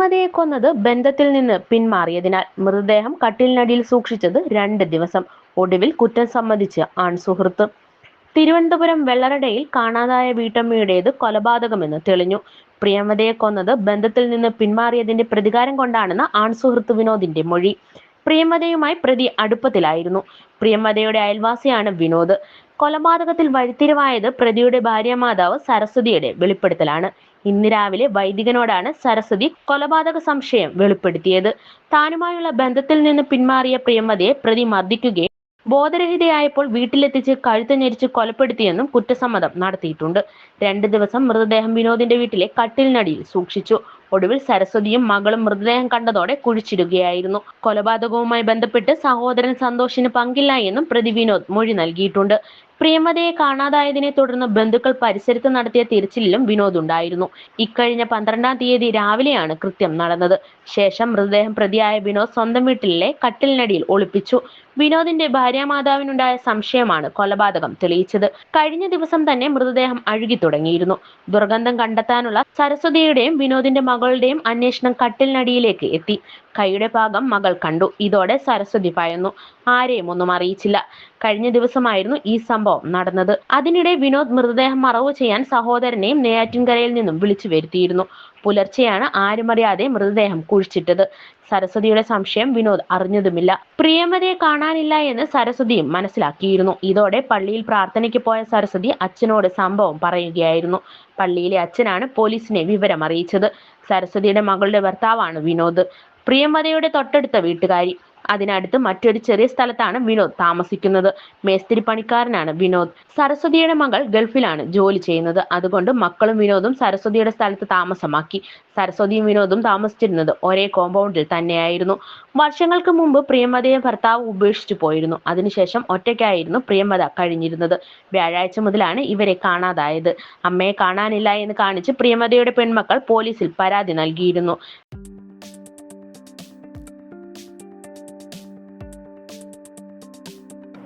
പ്രിയമതയെ കൊന്നത് ബന്ധത്തിൽ നിന്ന് പിന്മാറിയതിനാൽ മൃതദേഹം കട്ടിലിനടിയിൽ സൂക്ഷിച്ചത് രണ്ട് ദിവസം. ഒടുവിൽ കുറ്റം സമ്മതിച്ച് ആൺസുഹൃത്ത്. തിരുവനന്തപുരം വെള്ളറടയിൽ കാണാതായ വീട്ടമ്മയുടേത് കൊലപാതകമെന്ന് തെളിഞ്ഞു. പ്രിയമതയെ കൊന്നത് ബന്ധത്തിൽ നിന്ന് പിന്മാറിയതിന്റെ പ്രതികാരം കൊണ്ടാണെന്ന് ആൺസുഹൃത്ത് വിനോദിന്റെ മൊഴി. പ്രിയമതയുമായി പ്രതി അടുപ്പത്തിലായിരുന്നു. പ്രിയമതയുടെ അയൽവാസിയാണ് വിനോദ്. കൊലപാതകത്തിൽ വഴിത്തിരിവായത് പ്രതിയുടെ ഭാര്യാമാതാവ് സരസ്വതിയുടെ വെളിപ്പെടുത്തലാണ്. ഇന്ന് രാവിലെ വൈദികനോടാണ് സരസ്വതി കൊലപാതക സംശയം വെളിപ്പെടുത്തിയത്. താനുമായുള്ള ബന്ധത്തിൽ നിന്ന് പിന്മാറിയ പ്രിയമതയെ പ്രതി മർദ്ദിക്കുകയും ബോധരഹിതയായപ്പോൾ വീട്ടിലെത്തിച്ച് കഴുത്ത് ഞെരിച്ച് കൊലപ്പെടുത്തിയെന്നും കുറ്റസമ്മതം നടത്തിയിട്ടുണ്ട്. രണ്ട് ദിവസം മൃതദേഹം വിനോദിന്റെ വീട്ടിലെ കട്ടിലിനടിയിൽ സൂക്ഷിച്ചു. ഒടുവിൽ സരസ്വതിയും മകളും മൃതദേഹം കണ്ടതോടെ കുഴിച്ചിടുകയായിരുന്നു. കൊലപാതകവുമായി ബന്ധപ്പെട്ട് സഹോദരൻ സന്തോഷിന് പങ്കില്ല എന്നും പ്രതി വിനോദ് മൊഴി നൽകിയിട്ടുണ്ട്. പ്രിയമതയെ കാണാതായതിനെ തുടർന്ന് ബന്ധുക്കൾ പരിസരത്ത് നടത്തിയ തിരച്ചിലിലും വിനോദ് ഉണ്ടായിരുന്നു ഇക്കഴിഞ്ഞ പന്ത്രണ്ടാം തീയതി രാവിലെയാണ് കൃത്യം നടന്നത്. ശേഷം മൃതദേഹം പ്രതിയായ വിനോദ് സ്വന്തം വീട്ടിലെ കട്ടിലിനടിയിൽ ഒളിപ്പിച്ചു. വിനോദിന്റെ ഭാര്യാമാതാവിനുണ്ടായ സംശയമാണ് കൊലപാതകം തെളിയിച്ചത്. കഴിഞ്ഞ ദിവസം തന്നെ മൃതദേഹം അഴുകി തുടങ്ങിയിരുന്നു. ദുർഗന്ധം കണ്ടെത്താനുള്ള സരസ്വതിയുടെയും വിനോദിന്റെ മകളുടെയും അന്വേഷണം കട്ടിലിനടിയിലേക്ക് എത്തി. കൈയുടെ ഭാഗം മകൾ കണ്ടു. ഇതോടെ സരസ്വതി പയന്നു ആരെയും ഒന്നും അറിയിച്ചില്ല. കഴിഞ്ഞ ദിവസമായിരുന്നു ഈ സംഭവം നടന്നത്. അതിനിടെ വിനോദ് മൃതദേഹം മറവ് ചെയ്യാൻ സഹോദരനെയും നെയ്യാറ്റിൻകരയിൽ നിന്നും വിളിച്ചു വരുത്തിയിരുന്നു. പുലർച്ചെയാണ് ആരുമറിയാതെ മൃതദേഹം കുഴിച്ചിട്ടത്. സരസ്വതിയുടെ സംശയം വിനോദ് അറിഞ്ഞതുമില്ല. പ്രിയമതയെ കാണാനില്ല എന്ന് സരസ്വതിയും മനസ്സിലാക്കിയിരുന്നു. ഇതോടെ പള്ളിയിൽ പ്രാർത്ഥനയ്ക്ക് പോയ സരസ്വതി അച്ഛനോട് സംഭവം പറയുകയായിരുന്നു. പള്ളിയിലെ അച്ഛനാണ് പോലീസിനെ വിവരം അറിയിച്ചത് സരസ്വതിയുടെ മകളുടെ ഭർത്താവാണ് വിനോദ്. പ്രിയമതയുടെ തൊട്ടടുത്ത വീട്ടുകാരി. അതിനടുത്ത് മറ്റൊരു ചെറിയ സ്ഥലത്താണ് വിനോദ് താമസിക്കുന്നത്. മേസ്തിരി പണിക്കാരനാണ് വിനോദ്. സരസ്വതിയുടെ മകൾ ഗൾഫിലാണ് ജോലി ചെയ്യുന്നത്. അതുകൊണ്ട് മക്കളും വിനോദും സരസ്വതിയുടെ സ്ഥലത്ത് താമസമാക്കി. സരസ്വതിയും വിനോദും താമസിച്ചിരുന്നത് ഒരേ കോമ്പൗണ്ടിൽ തന്നെയായിരുന്നു. വർഷങ്ങൾക്ക് മുമ്പ് പ്രിയമതയെ ഭർത്താവ് ഉപേക്ഷിച്ചു പോയിരുന്നു. അതിനുശേഷം ഒറ്റയ്ക്കായിരുന്നു പ്രിയമത കഴിഞ്ഞിരുന്നത്. വ്യാഴാഴ്ച മുതലാണ് ഇവരെ കാണാതായത്. അമ്മയെ കാണാനില്ല എന്ന് കാണിച്ച് പ്രിയമതയുടെ പെൺമക്കൾ പോലീസിൽ പരാതി നൽകിയിരുന്നു.